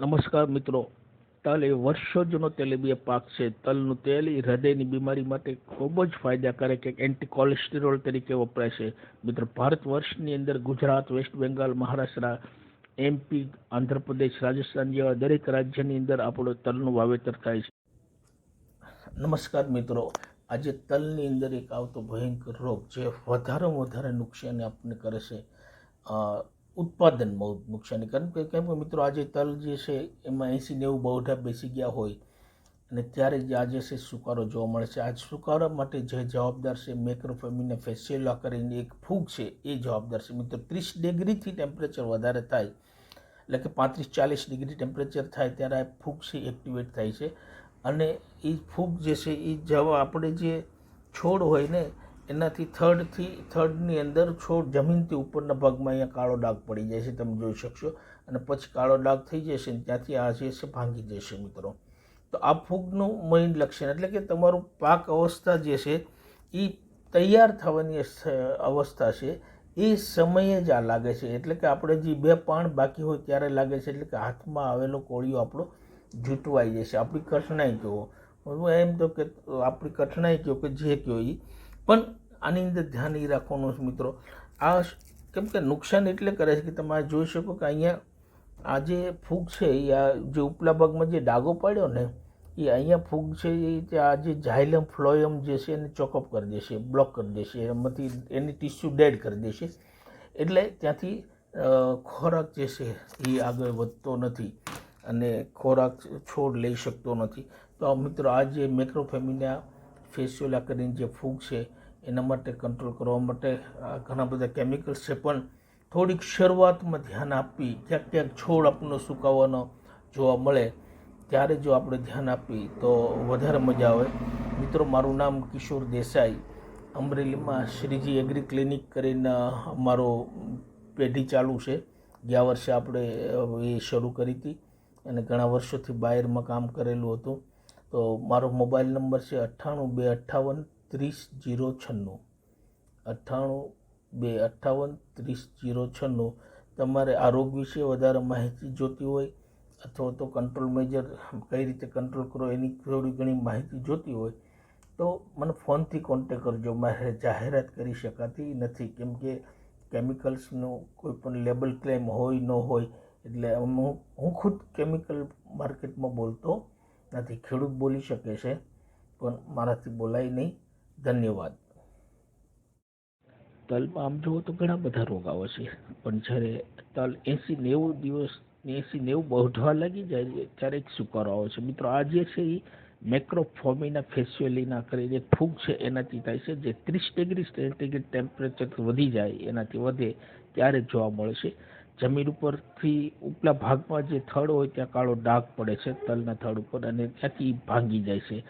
નમસ્કાર મિત્રો. તલ એ વર્ષો જૂનો તેલીબીય પાક છે. તલનું તેલ એ હૃદયની બીમારી માટે ખૂબ જ ફાયદાકારક એક એન્ટી કોલેસ્ટેરોલ તરીકે વપરાય છે. મિત્રો, ભારત વર્ષની અંદર ગુજરાત, વેસ્ટ બેંગાલ, મહારાષ્ટ્ર એમપી આંધ્રપ્રદેશ, રાજસ્થાન જેવા દરેક રાજ્યની અંદર આપણો તલનું વાવેતર થાય છે. નમસ્કાર મિત્રો. આજે તલની અંદર એક આવતો ભયંકર રોગ જે વધારેમાં વધારે નુકસાની આપણને કરે છે. ઉત્પાદનમાં નુકસાની. કારણ કે કેમ કે મિત્રો આજે તલ જે છે એમાં એંસી નેવું બહુઢા બેસી ગયા હોય અને ત્યારે જે આજે છે સુકારો જોવા મળે છે. આ સુકારા માટે જે જવાબદાર છે મેક્રોફેમિના ફેસેલા કરીને એક ફૂગ છે, એ જવાબદાર છે. મિત્રો ત્રીસ ડિગ્રીથી ટેમ્પરેચર વધારે થાય, એટલે કે પાંત્રીસ ચાલીસ ડિગ્રી ટેમ્પરેચર થાય ત્યારે આ ફૂગ છે એક્ટિવેટ થાય છે. અને એ ફૂગ જે છે એ જવા આપણે જે છોડ હોય ને એનાથી થર્ડથી, થર્ડની અંદર છોડ જમીનથી ઉપરના ભાગમાં અહીંયા કાળો ડાઘ પડી જાય છે, તમે જોઈ શકશો. અને પછી કાળો ડાઘ થઈ જશે ને ત્યાંથી આ જે છે ભાંગી જશે મિત્રો. તો આ ફૂગનું મેઇન લક્ષણ, એટલે કે તમારું પાક અવસ્થા જે છે એ તૈયાર થવાની અવસ્થા છે, એ સમયે જ આ લાગે છે. એટલે કે આપણે જે બે પાણ બાકી હોય ત્યારે લાગે છે, એટલે કે હાથમાં આવેલો કોળિયો આપણો જૂટવાઈ જશે. આપણી કઠણાઈ કહો. હું એમ તો કે, આપણી કઠણાઈ કહો કે જે કહો એ પણ આની અંદર ધ્યાન એ રાખવાનું છે મિત્રો. આ કેમ કે નુકસાન એટલે કરે છે કે તમે જોઈ શકો કે અહીંયા આ જે ફૂગ છે એ આ જે ઉપલા ભાગમાં જે ડાઘો પાડ્યો ને, એ અહીંયા ફૂગ છે એ આ જે જાયલમ ફ્લોયમ જે છે એને ચોકઅપ કરી દેશે, બ્લોક કરી દેશે, એમાંથી એની ટીસ્યુ ડેડ કરી દેશે. એટલે ત્યાંથી ખોરાક જે છે એ આગળ વધતો નથી અને ખોરાક છોડ લઈ શકતો નથી. તો મિત્રો આ જે મેક્રોફેમિના ફેસિયોલા કરીને જે ફૂગ છે, એના માટે કંટ્રોલ કરવા માટે ઘણા બધા કેમિકલ્સ છે. પણ થોડીક શરૂઆતમાં ધ્યાન આપી, ક્યાંક ક્યાંક છોડ આપણને સુકાવાનો જોવા મળે, ત્યારે જો આપણે ધ્યાન આપી, તો વધારે મજા આવે. મિત્રો, મારું નામ કિશોર દેસાઈ. અમરેલીમાં શ્રીજી એગ્રી ક્લિનિક કરીને અમારો પેઢી ચાલુ છે. ગયા વર્ષે આપણે એ શરૂ કરી હતી અને ઘણા વર્ષોથી બાયરમાં કામ કરેલું હતું. તો મારો મોબાઈલ નંબર છે અઠ્ઠાણું બે અઠ્ઠાવન ત્રીસ જીરો છન્નું. અઠ્ઠાણું બે અઠ્ઠાવન ત્રીસ જીરો છન્નું. તમારે આરોગ્ય વિશે વધારે માહિતી જોતી હોય અથવા તો કંટ્રોલ મેજર કઈ રીતે કંટ્રોલ કરો એની થોડી ઘણી માહિતી જોતી હોય તો મને ફોનથી કોન્ટેક કરજો. મારે જાહેરાત કરી શકાતી નથી કેમ કે કેમિકલ્સનું કોઈ પણ લેબલ ક્લેમ હોય, ન હોય એટલે હું હું ખુદ કેમિકલ માર્કેટમાં બોલતો નથી ખેડૂત બોલી શકે છે, પણ મારાથી બોલાય નહીં. ધન્યવાદ. તલમાં આમ જુઓ તો ઘણા બધા રોગ આવે છે, પણ જ્યારે તલ એંસી નેવું દિવસ એંસી નેવું બહુઢવા લાગી જાય ત્યારે એક સુકારો આવે છે. મિત્રો, આ જે છે એ મેક્રોફોમિના ફેસિયોલીના કરીને જે ફૂગ છે, એનાથી થાય છે, જે ત્રીસ ડિગ્રી સેન્ટીગ્રેડ ટેમ્પરેચર વધી જાય, એનાથી વધે, ત્યારે જોવા મળે છે. જમીન ઉપરથી ઉપલા ભાગમાં જે થડ હોય ત્યાં કાળો ડાઘ પડે છે, તલના થડ ઉપર, અને ત્યાંથી ભાંગી જાય છે.